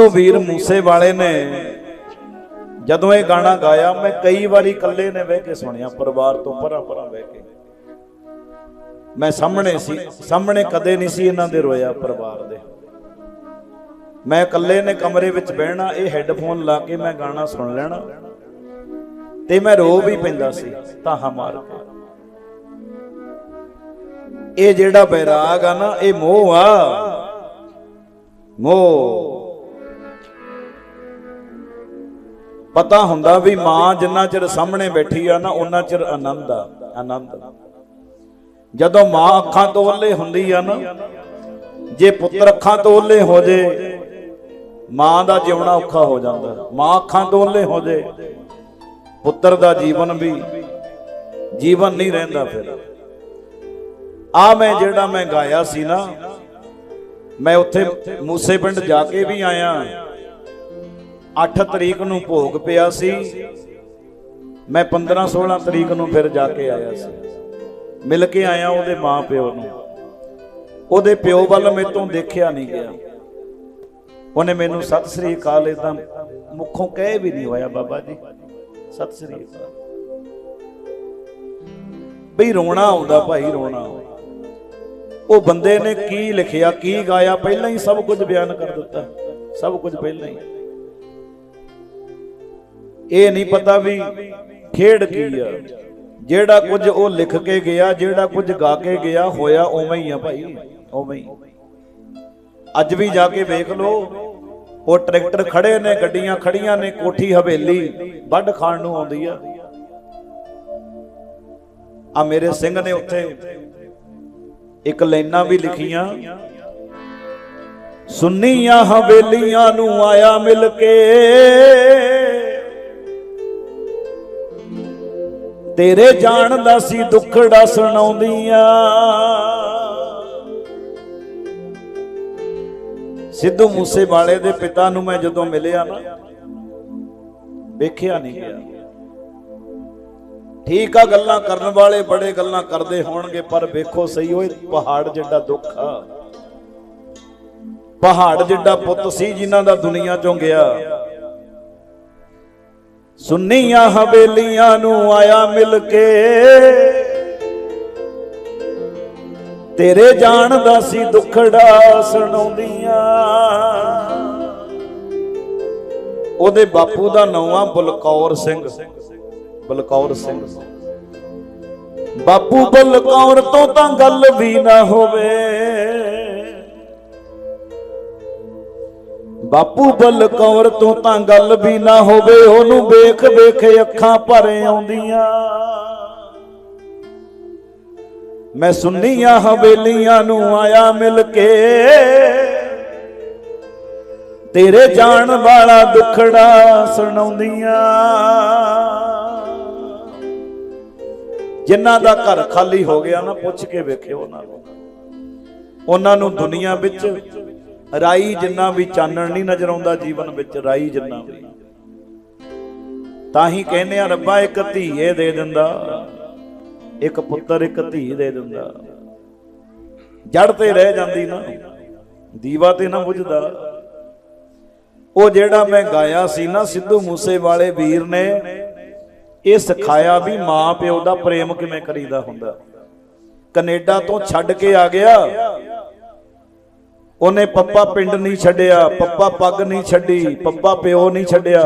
ਸਿੱਧੂ ਵੀਰ ਮੂਸੇ ਵਾਲੇ ਨੇ ਜਦੋਂ ਇਹ ਗਾਣਾ ਗਾਇਆ, ਮੈਂ ਕਈ ਵਾਰੀ ਇਕੱਲੇ ਨੇ ਬਹਿ ਕੇ ਸੁਣਿਆ, ਪਰਿਵਾਰ ਤੋਂ ਪਰਾਂ ਪਰਾਂ ਬਹਿ ਕੇ। ਮੈਂ ਸਾਹਮਣੇ ਸੀ, ਸਾਹਮਣੇ ਕਦੇ ਨਹੀਂ ਸੀ ਇਹਨਾਂ ਦੇ ਰੋਇਆ ਪਰਿਵਾਰ ਦੇ। ਮੈਂ ਇਕੱਲੇ ਨੇ ਕਮਰੇ ਵਿੱਚ ਬਹਿਣਾ, ਇਹ ਹੈੱਡਫੋਨ ਲਾ ਕੇ ਮੈਂ ਗਾਣਾ ਸੁਣ ਲੈਣਾ, ਤੇ ਮੈਂ ਰੋ ਵੀ ਪੈਂਦਾ ਸੀ, ਤਾਹਾ ਮਾਰ ਕੇ। ਇਹ ਜਿਹੜਾ ਬੈਰਾਗ ਆ ਨਾ, ਇਹ ਮੋਹ ਆ। ਮੋਹ। ਪਤਾ ਹੁੰਦਾ ਵੀ ਮਾਂ ਜਿੰਨਾ ਚਿਰ ਸਾਹਮਣੇ ਬੈਠੀ ਆ ਨਾ ਉਹਨਾਂ ਚਿਰ ਆਨੰਦ ਆ, ਆਨੰਦ। ਜਦੋਂ ਮਾਂ ਅੱਖਾਂ ਤੋਂ ਓਲੇ ਹੁੰਦੀ ਆ ਨਾ, ਜੇ ਪੁੱਤਰ ਅੱਖਾਂ ਤੋਂ ਓਲੇ ਹੋ ਜੇ, ਮਾਂ ਦਾ ਜਿਉਣਾ ਔਖਾ ਹੋ ਜਾਂਦਾ। ਮਾਂ ਅੱਖਾਂ ਤੋਂ ਓਲੇ ਹੋ ਜੇ, ਪੁੱਤਰ ਦਾ ਜੀਵਨ ਵੀ, ਜੀਵਨ ਨਹੀਂ ਰਹਿੰਦਾ ਫਿਰ। ਆ ਮੈਂ ਜਿਹੜਾ ਮੈਂ ਗਾਇਆ ਸੀ ਨਾ, ਮੈਂ ਉੱਥੇ ਮੂਸੇ ਪਿੰਡ ਜਾ ਕੇ ਵੀ ਆਇਆ। 8 ਤਰੀਕ ਨੂੰ ਭੋਗ ਪਿਆ ਸੀ। ਮੈਂ 15 16 ਤਰੀਕ ਨੂੰ ਫਿਰ ਜਾ ਕੇ ਆਇਆ ਸੀ। ਮਿਲ ਕੇ ਆਇਆ ਉਹਦੇ ਮਾਂ ਪਿਓ ਨੂੰ। ਉਹਦੇ ਪਿਓ ਵੱਲ ਮੇਤੋਂ ਦੇਖਿਆ ਨਹੀਂ ਗਿਆ। ਉਹਨੇ ਮੈਨੂੰ ਸਤਿ ਸ੍ਰੀ ਅਕਾਲ ਇਦਾਂ ਮੁੱਖੋਂ ਕਹਿ ਵੀ ਨਹੀਂ ਹੋਇਆ ਬਾਬਾ ਜੀ। ਸਤਿ ਸ੍ਰੀ ਅਕਾਲ। ਬਈ ਰੋਣਾ ਆਉਂਦਾ ਭਾਈ, ਰੋਣਾ ਉਹ ਬੰਦੇ ਨੇ ਕੀ ਲਿਖਿਆ, ਕੀ ਗਾਇਆ, ਪਹਿਲਾਂ ਹੀ ਸਭ ਕੁਝ ਬਿਆਨ ਕਰ ਦਿੱਤਾ। ਸਭ ਕੁਝ ਪਹਿਲਾਂ ਹੀ। ਇਹ ਨਹੀਂ ਪਤਾ ਵੀ ਖੇਡ ਕੀ ਆ। ਜਿਹੜਾ ਕੁਝ ਉਹ ਲਿਖ ਕੇ ਗਿਆ, ਜਿਹੜਾ ਕੁਝ ਗਾ ਕੇ ਗਿਆ, ਹੋਇਆ ਉਵੇਂ ਹੀ ਆ ਭਾਈ, ਉਵੇਂ ਹੀ। ਅੱਜ ਵੀ ਜਾ ਕੇ ਵੇਖ ਲਓ, ਉਹ ਟਰੈਕਟਰ ਖੜੇ ਨੇ, ਗੱਡੀਆਂ ਖੜੀਆਂ ਨੇ, ਕੋਠੀ ਹਵੇਲੀ, ਵੱਢ ਖਾਣ ਨੂੰ ਆਉਂਦੀ ਆ। ਆ ਮੇਰੇ ਸਿੰਘ ਨੇ ਉੱਥੇ ਇੱਕ ਲਾਈਨਾਂ ਵੀ ਲਿਖੀਆਂ, ਸੁੰਨੀਆਂ ਹਵੇਲੀਆਂ ਨੂੰ ਆਇਆ ਮਿਲ ਕੇ। ਤੇਰੇ ਜਾਣ ਦਾ ਸੀ ਦੁੱਖੜਾ ਸੁਣਾਉਂਦੀਆਂ। ਸਿੱਧੂ ਮੂਸੇਵਾਲੇ ਦੇ ਪਿਤਾ ਨੂੰ ਮੈਂ ਜਦੋਂ ਮਿਲਿਆ ਨਾ, ਵੇਖਿਆ ਨਹੀਂ ਗਿਆ। ਠੀਕ ਆ, ਗੱਲਾਂ ਕਰਨ ਵਾਲੇ ਬੜੇ ਗੱਲਾਂ ਕਰਦੇ ਹੋਣਗੇ, ਪਰ ਵੇਖੋ ਸਹੀ, ਓਏ ਪਹਾੜ ਜਿੱਡਾ ਦੁੱਖ ਆ। ਪਹਾੜ ਜਿੱਡਾ ਪੁੱਤ ਸੀ, ਜਿਨ੍ਹਾਂ ਦਾ ਦੁਨੀਆ ਚੋਂ ਗਿਆ। ਸੁੰਨੀਆਂ ਹਵੇਲੀਆਂ ਨੂੰ ਆਇਆ ਮਿਲ ਕੇ। ਤੇਰੇ ਜਾਣ ਦਾ ਸੀ ਦੁੱਖੜਾ ਸੁਣਾਉਂਦੀਆਂ। ਉਹਦੇ ਬਾਪੂ ਦਾ ਨਾਮ ਆ ਬਲਕੌਰ ਸਿੰਘ। ਬਲਕੌਰ ਸਿੰਘ। ਬਾਪੂ ਬਲਕੌਰ ਤੋਂ ਤਾਂ ਗੱਲ ਵੀ ਨਾ ਹੋਵੇ। ਬਾਪੂ ਬਲਕੌਰ ਤੋਂ ਤਾਂ ਗੱਲ ਵੀ ਨਾ ਹੋਵੇ, ਉਹਨੂੰ ਵੇਖ ਵੇਖ ਅੱਖਾਂ ਭਰੇ ਆਉਂਦੀਆਂ। ਮੈਂ ਸੁੰਨੀਆਂ ਹਵੇਲੀਆਂ ਨੂੰ ਆਇਆ ਮਿਲ ਕੇ। ਤੇਰੇ ਜਾਣ ਵਾਲਾ ਦੁੱਖੜਾ ਸੁਣਾਉਂਦੀਆਂ। ਜਿਨ੍ਹਾਂ ਦਾ ਘਰ ਖਾਲੀ ਹੋ ਗਿਆ ਨਾ, ਪੁੱਛ ਕੇ ਵੇਖਿਓ ਉਹਨਾਂ ਨੂੰ। ਉਹਨਾਂ ਨੂੰ ਦੁਨੀਆ ਵਿੱਚ ਰਾਈ ਜਿੰਨਾ ਵੀ ਚਾਨਣ ਨਹੀਂ ਨਜ਼ਰ ਆਉਂਦਾ ਜੀਵਨ ਵਿੱਚ, ਰਾਈ ਜਿੰਨਾ ਵੀ। ਤਾਂ ਹੀ ਕਹਿੰਦੇ ਆ, ਰੱਬਾ ਇੱਕ ਧੀਏ ਦੇ ਦਿੰਦਾ, ਇੱਕ ਪੁੱਤਰ ਇੱਕ ਧੀ ਦੇ ਦਿੰਦਾ। ਜੜ ਤੇ ਰਹਿ ਜਾਂਦੀ ਨਾ, ਦੀਵਾ ਤੇ ਨਾ ਬੁਝਦਾ। ਉਹ ਜਿਹੜਾ ਮੈਂ ਗਾਇਆ ਸੀ ਨਾ, ਸਿੱਧੂ ਮੂਸੇ ਵਾਲੇ ਵੀਰ ਨੇ, ਇਹ ਸਿਖਾਇਆ ਵੀ ਮਾਂ ਪਿਓ ਦਾ ਪ੍ਰੇਮ ਕਿਵੇਂ ਕਰੀਦਾ ਹੁੰਦਾ। ਕੈਨੇਡਾ ਤੋਂ ਛੱਡ ਕੇ ਆ ਗਿਆ। ਉਹਨੇ ਪੱਪਾ ਪਿੰਡ ਨਹੀਂ ਛੱਡਿਆ, ਪੱਪਾ ਪੱਗ ਨਹੀਂ ਛੱਡੀ, ਪੱਪਾ ਪਿਓ ਨਹੀਂ ਛੱਡਿਆ।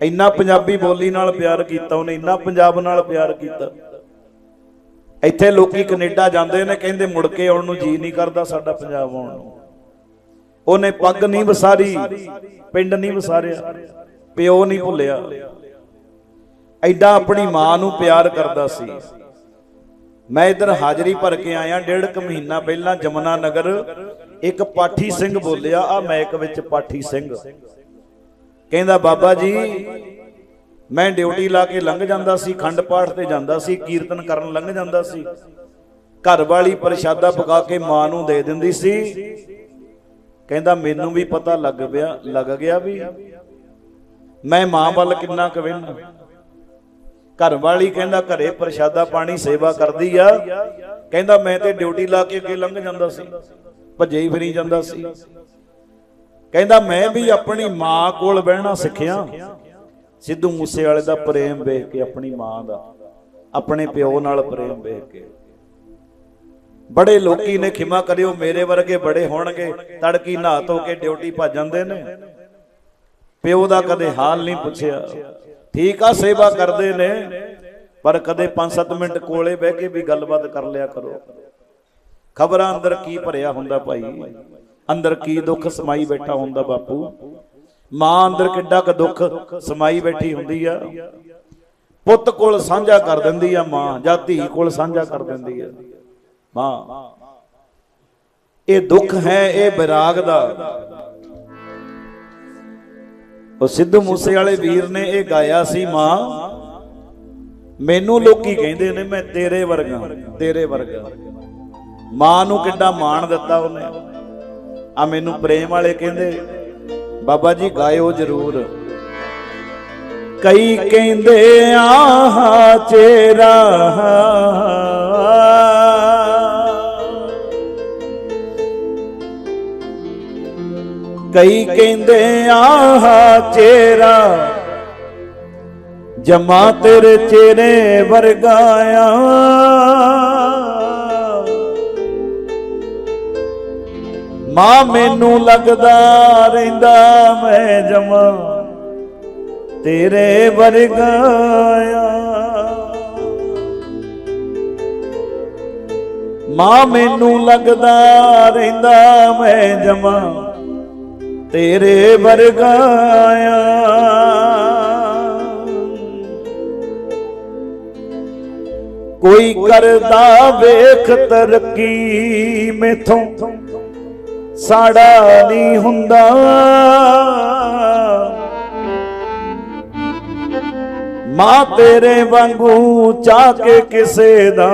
ਇੰਨਾ ਪੰਜਾਬੀ ਬੋਲੀ ਨਾਲ ਪਿਆਰ ਕੀਤਾ, ਉਹਨੇ ਇੰਨਾ ਪੰਜਾਬ ਨਾਲ ਪਿਆਰ ਕੀਤਾ। ਇੱਥੇ ਲੋਕੀ ਕੈਨੇਡਾ ਜਾਂਦੇ ਨੇ, ਕਹਿੰਦੇ ਮੁੜ ਕੇ ਆਉਣ ਨੂੰ ਜੀ ਨਹੀਂ ਕਰਦਾ ਸਾਡਾ ਪੰਜਾਬ ਆਉਣ ਨੂੰ। ਉਹਨੇ ਪੱਗ ਨਹੀਂ ਵਸਾਰੀ, ਪਿੰਡ ਨਹੀਂ ਵਸਾਰਿਆ, ਪਿਓ ਨਹੀਂ ਭੁੱਲਿਆ। ਐਡਾ ਆਪਣੀ ਮਾਂ ਨੂੰ ਪਿਆਰ ਕਰਦਾ ਸੀ। ਮੈਂ ਇਧਰ ਹਾਜ਼ਰੀ ਭਰ ਕੇ ਆਇਆ, ਡੇਢ ਕੁ ਮਹੀਨਾ ਪਹਿਲਾਂ ਜਮਨਾ ਨਗਰ, ਇੱਕ ਪਾਠੀ ਸਿੰਘ ਬੋਲਿਆ ਆ ਮੈਕ ਵਿੱਚ ਪਾਠੀ ਸਿੰਘ। ਕਹਿੰਦਾ, ਬਾਬਾ ਜੀ, ਮੈਂ ਡਿਊਟੀ ਲਾ ਕੇ ਲੰਘ ਜਾਂਦਾ ਸੀ, ਖੰਡ ਪਾਠ ਤੇ ਜਾਂਦਾ ਸੀ, ਕੀਰਤਨ ਕਰਨ ਲੰਘ ਜਾਂਦਾ ਸੀ। ਘਰ ਵਾਲੀ ਪ੍ਰਸ਼ਾਦਾ ਪਕਾ ਕੇ ਮਾਂ ਨੂੰ ਦੇ ਦਿੰਦੀ ਸੀ। ਕਹਿੰਦਾ, ਮੈਨੂੰ ਵੀ ਪਤਾ ਲੱਗ ਪਿਆ, ਲੱਗ ਗਿਆ ਵੀ। ਮੈਂ ਮਾਂ ਵੱਲ ਕਿੰਨਾ ਕਵਿੰਨ ਘਰ ਵਾਲੀ ਕਹਿੰਦਾ ਘਰੇ ਪ੍ਰਸ਼ਾਦਾ ਪਾਣੀ ਸੇਵਾ ਕਰਦੀ ਆ। ਕਹਿੰਦਾ ਮੈਂ ਤੇ ਡਿਊਟੀ ਲਾ ਕੇ ਅੱਗੇ ਲੰਘ ਜਾਂਦਾ ਸੀ, ਭੱਜੇ ਹੀ ਫਿਰੀ ਜਾਂਦਾ ਸੀ। ਕਹਿੰਦਾ ਮੈਂ ਵੀ ਆਪਣੀ ਮਾਂ ਕੋਲ ਬਹਿਣਾ ਸਿੱਖਿਆ। ਸਿੱਧੂ ਮੂਸੇ ਵਾਲੇ ਦਾ ਪ੍ਰੇਮ ਵੇਖ ਕੇ ਆਪਣੀ ਮਾਂ ਦਾ, ਆਪਣੇ ਪਿਓ ਨਾਲ ਪ੍ਰੇਮ ਵੇਖ ਕੇ। ਬੜੇ ਲੋਕੀ ਨੇ ਖਿਮਾ ਕਰਿਓ, ਮੇਰੇ ਵਰਗੇ ਬੜੇ ਹੋਣਗੇ, ਤੜਕੀ ਨਹਾ ਧੋ ਕੇ ਡਿਊਟੀ ਭੱਜ ਜਾਂਦੇ ਨੇ। ਪਿਓ ਦਾ ਕਦੇ ਹਾਲ ਨਹੀਂ ਪੁੱਛਿਆ। ਠੀਕ ਆ, ਸੇਵਾ ਕਰਦੇ ਨੇ, ਪਰ ਕਦੇ 5-7 ਮਿੰਟ ਕੋਲੇ ਬਹਿ ਕੇ ਵੀ ਗੱਲਬਾਤ ਕਰ ਲਿਆ ਕਰੋ। ਖਬਰਾਂ ਅੰਦਰ ਕੀ ਭਰਿਆ ਹੁੰਦਾ ਭਾਈ? ਅੰਦਰ ਕੀ ਦੁੱਖ ਸਮਾਈ ਬੈਠਾ ਹੁੰਦਾ ਬਾਪੂ? ਮਾਂ ਅੰਦਰ ਕਿੱਡਾ ਕੁ ਦੁੱਖ ਸਮਾਈ ਬੈਠੀ ਹੁੰਦੀ ਆ। ਪੁੱਤ ਕੋਲ ਸਾਂਝਾ ਕਰ ਦਿੰਦੀ ਆ ਮਾਂ, ਜਾਂ ਧੀ ਕੋਲ ਸਾਂਝਾ ਕਰ ਦਿੰਦੀ ਆ। ਮਾਂ, ਇਹ ਦੁੱਖ ਹੈ, ਇਹ ਵਿਰਾਗ ਦਾ। ਉਹ ਸਿੱਧੂ ਮੂਸੇ ਵਾਲੇ ਵੀਰ ਨੇ ਇਹ ਗਾਇਆ ਸੀ, ਮਾਂ, ਮੈਨੂੰ ਲੋਕੀ ਕਹਿੰਦੇ ਨੇ ਮੈਂ ਤੇਰੇ ਵਰਗਾ ਤੇਰੇ ਵਰਗਾ। ਮਾਂ ਨੂੰ ਕਿੱਡਾ ਮਾਣ ਦਿੱਤਾ ਉਹਨੇ। ਆ ਮੈਨੂੰ ਪ੍ਰੇਮ ਵਾਲੇ ਕਹਿੰਦੇ, ਬਾਬਾ ਜੀ, ਗਾਇਓ ਜ਼ਰੂਰ। ਕਈ ਕਹਿੰਦੇ, ਆਹ ਚੇਰਾ ਕਈ ਕਹਿੰਦੇ, ਆਹ ਚਿਹਰਾ ਜਮਾ ਤੇਰੇ ਚਿਹਰੇ ਵਰਗਾਇਆ ਮਾਂ ਮੈਨੂੰ ਲੱਗਦਾ ਰਹਿੰਦਾ ਮੈਂ ਜਮਾ ਤੇਰੇ ਵਰਗਾਇਆ ਮਾਂ ਮੈਨੂੰ ਲੱਗਦਾ ਰਹਿੰਦਾ ਮੈਂ ਜਮਾ ਤੇਰੇ ਵਰਗਾਇਆ ਕੋਈ ਕਰਦਾ ਵੇਖ ਤਰੱਕੀ ਮੇਥੋਂ, ਸਾੜਾ ਨਹੀਂ ਹੁੰਦਾ। ਮਾਂ ਤੇਰੇ ਵਾਂਗੂ ਚਾਹ ਕੇ ਕਿਸੇ ਦਾ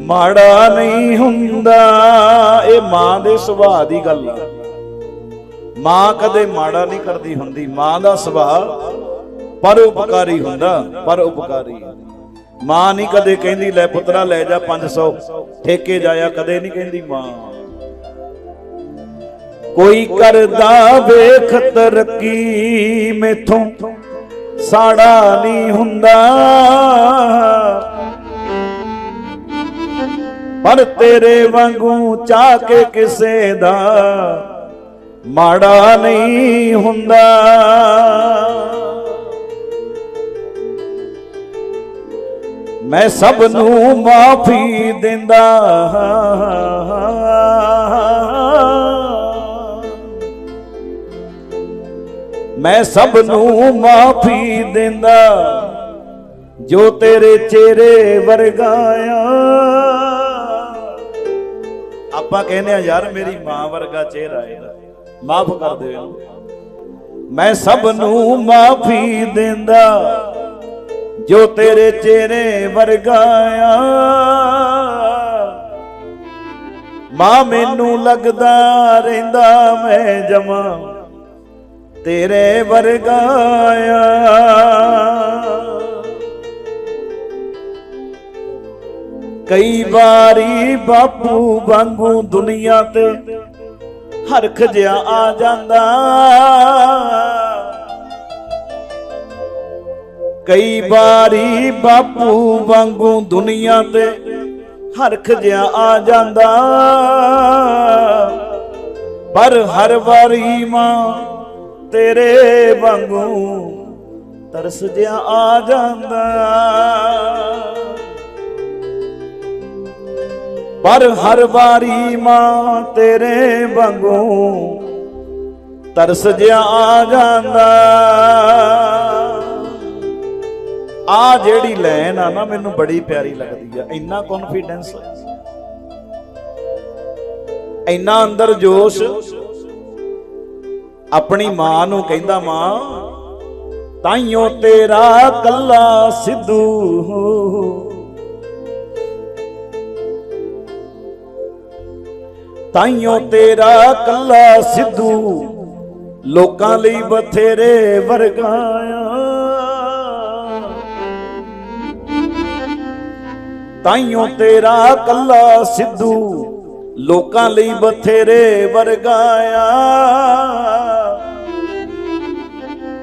ਮਾੜਾ ਨਹੀਂ ਹੁੰਦਾ। ਇਹ ਮਾਂ ਦੇ ਸੁਭਾਅ ਦੀ ਗੱਲ ਆ। ਮਾਂ ਕਦੇ ਮਾੜਾ ਨਹੀਂ ਕਰਦੀ ਹੁੰਦੀ, ਮਾਂ ਦਾ ਸੁਭਾਅ ਪਰ ਉਪਕਾਰੀ ਹੁੰਦਾ, ਪਰ ਉਪਕਾਰੀ। ਮਾਂ ਨਹੀਂ ਕਦੇ ਕਹਿੰਦੀ, ਲੈ ਪੁੱਤਰਾ, ਲੈ ਜਾ 500 ਠੇਕੇ ਜਾਇਆ ਕਦੇ ਨਹੀਂ ਕਹਿੰਦੀ ਮਾਂ। ਕੋਈ ਕਰਦਾ ਵੇਖ ਤਰੱਕੀ, ਮੇਥੋਂ ਸਾੜਾ ਨਹੀਂ ਹੁੰਦਾ। ਪਰ ਤੇਰੇ ਵਾਂਗੂ ਚਾਹ ਕੇ ਕਿਸੇ ਦਾ ਮਾੜਾ ਨਹੀਂ ਹੁੰਦਾ। ਮੈਂ ਸਭ ਨੂੰ ਮਾਫੀ ਦਿੰਦਾ ਮੈਂ ਸਭ ਨੂੰ ਮਾਫੀ ਦਿੰਦਾ, ਜੋ ਤੇਰੇ ਚਿਹਰੇ ਵਰਗਾਇਆ ਆਪਾਂ ਕਹਿੰਦੇ ਆ, ਯਾਰ ਮੇਰੀ ਮਾਂ ਵਰਗਾ ਚਿਹਰਾ ਇਹਦਾ। ਮਾਫ ਕਰ ਦੇ ਮੈਂ ਸਭ ਨੂੰ ਮਾਫੀ ਦਿੰਦਾ, ਜੋ ਤੇਰੇ ਚਿਹਰੇ ਵਰਗਾਇਆ ਮਾਂ ਮੈਨੂੰ ਲੱਗਦਾ ਰਹਿੰਦਾ ਮੈਂ ਜਮਾ ਤੇਰੇ ਵਰਗਾਇਆ ਕਈ ਵਾਰੀ ਬਾਪੂ ਵਾਂਗੂ ਦੁਨੀਆ ਤੇ ਹਰਖ ਜਿਆ ਆ ਜਾਂਦਾ। ਕਈ ਵਾਰੀ ਬਾਪੂ ਵਾਂਗੂ ਦੁਨੀਆ ਤੇ ਹਰਖ ਜਿਆ ਆ ਜਾਂਦਾ। ਪਰ ਹਰ ਵਾਰੀ ਮਾਂ ਤੇਰੇ ਵਾਂਗੂ ਤਰਸ ਜਿਆ ਆ ਜਾਂਦਾ। ਪਰ ਹਰ ਵਾਰੀ ਮਾਂ ਤੇਰੇ ਵਾਂਗੂ ਤਰਸ ਜਿਆ ਆ ਜਾਂਦਾ। ਆ ਜਿਹੜੀ ਲਾਈਨ ਆ ਨਾ, ਮੈਨੂੰ ਬੜੀ ਪਿਆਰੀ ਲੱਗਦੀ ਆ। ਇੰਨਾ ਕੌਨਫੀਡੈਂਸ ਇੰਨਾ ਅੰਦਰ ਜੋਸ਼। ਆਪਣੀ ਮਾਂ ਨੂੰ ਕਹਿੰਦਾ, ਮਾਂ, ਤਾਈਓ ਤੇਰਾ ਕੱਲਾ ਸਿੱਧੂ ਤਾਈਓ ਤੇਰਾ ਕੱਲਾ ਸਿੱਧੂ, ਲੋਕਾਂ ਲਈ ਬਥੇਰੇ ਵਰਗਾਇਆ ਤਾਈਓ ਤੇਰਾ ਕੱਲਾ ਸਿੱਧੂ, ਲੋਕਾਂ ਲਈ ਬਥੇਰੇ ਵਰਗਾਇਆ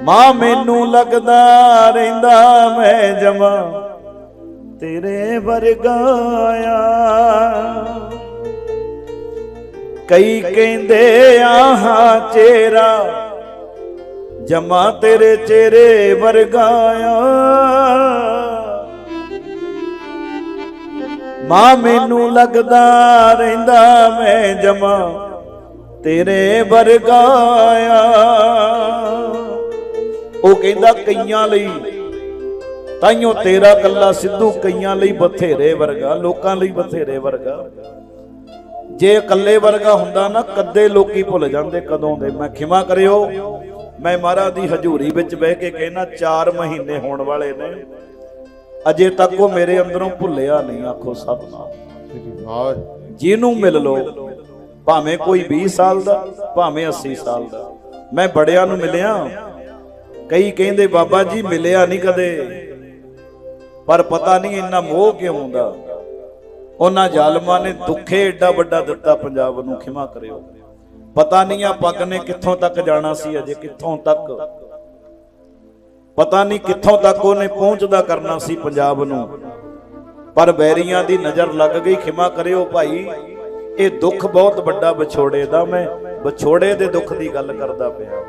ਮਾਂ ਮੈਨੂੰ ਲੱਗਦਾ ਰਹਿੰਦਾ ਮੈਂ ਜਮਾ ਤੇਰੇ ਵਰਗਾਇਆ ਕਈ ਕਹਿੰਦੇ, ਆਹਾਂ ਚਿਹਰਾ ਜਮਾ ਤੇਰੇ ਚਿਹਰੇ ਵਰਗਾਇਆ ਮਾਂ ਮੈਨੂੰ ਲੱਗਦਾ ਰਹਿੰਦਾ ਮੈਂ ਜਮਾ ਤੇਰੇ ਵਰਗਾਇਆ ਉਹ ਕਹਿੰਦਾ, ਕਈਆਂ ਲਈ ਤਾਈਓ ਤੇਰਾ ਕੱਲਾ ਸਿੱਧੂ, ਕਈਆਂ ਲਈ ਬਥੇਰੇ ਵਰਗਾ, ਲੋਕਾਂ ਲਈ ਬਥੇਰੇ ਵਰਗਾ। ਜੇ ਇਕੱਲੇ ਵਰਗਾ ਹੁੰਦਾ ਨਾ, ਕੱਦੇ ਲੋਕੀ ਭੁੱਲ ਜਾਂਦੇ ਕਦੋਂ ਦੇ। ਮੈਂ ਖਿਮਾ ਕਰਿਓ, ਮੈਂ ਮਹਾਰਾਜ ਦੀ ਹਜ਼ੂਰੀ ਵਿੱਚ ਬਹਿ ਕੇ ਕਹਿਣਾ 4 ਮਹੀਨੇ ਹੋਣ ਵਾਲੇ ਨੇ। ਅਜੇ ਤੱਕ ਉਹ ਮੇਰੇ ਅੰਦਰੋਂ ਭੁੱਲਿਆ ਨਹੀਂ, ਆਖੋ ਸਭ ਜਿਹਨੂੰ ਮਿਲ ਲੋ ਭਾਵੇਂ ਕੋਈ 20 ਸਾਲ ਦਾ, ਭਾਵੇਂ 80 ਸਾਲ ਦਾ। ਮੈਂ ਬੜਿਆਂ ਨੂੰ ਮਿਲਿਆ। ਕਈ ਕਹਿੰਦੇ, ਬਾਬਾ ਜੀ, ਮਿਲਿਆ ਨਹੀਂ ਕਦੇ। ਪਰ ਪਤਾ ਨਹੀਂ ਇੰਨਾ ਮੋਹ ਕਿਉਂ ਹੁੰਦਾ। ਉਹਨਾਂ ਜ਼ਾਲਮਾਂ ਨੇ ਦੁੱਖੇ ਏਡਾ ਵੱਡਾ ਦਿੱਤਾ ਪੰਜਾਬ ਨੂੰ, ਖਿਮਾ ਕਰਿਓ। ਪਤਾ ਨਹੀਂ ਆ ਪੱਗ ਨੇ ਕਿੱਥੋਂ ਤੱਕ ਜਾਣਾ ਸੀ, ਅਜੇ ਕਿੱਥੋਂ ਤੱਕ। ਪਤਾ ਨਹੀਂ ਕਿੱਥੋਂ ਤੱਕ ਉਹਨੇ ਪਹੁੰਚਦਾ ਕਰਨਾ ਸੀ ਪੰਜਾਬ ਨੂੰ। ਪਰ ਬੈਰੀਆਂ ਦੀ ਨਜ਼ਰ ਲੱਗ ਗਈ, ਖਿਮਾ ਕਰਿਓ ਭਾਈ। ਇਹ ਦੁੱਖ ਬਹੁਤ ਵੱਡਾ ਵਿਛੋੜੇ ਦਾ, ਮੈਂ ਵਿਛੋੜੇ ਦੇ ਦੁੱਖ ਦੀ ਗੱਲ ਕਰਦਾ ਪਿਆ।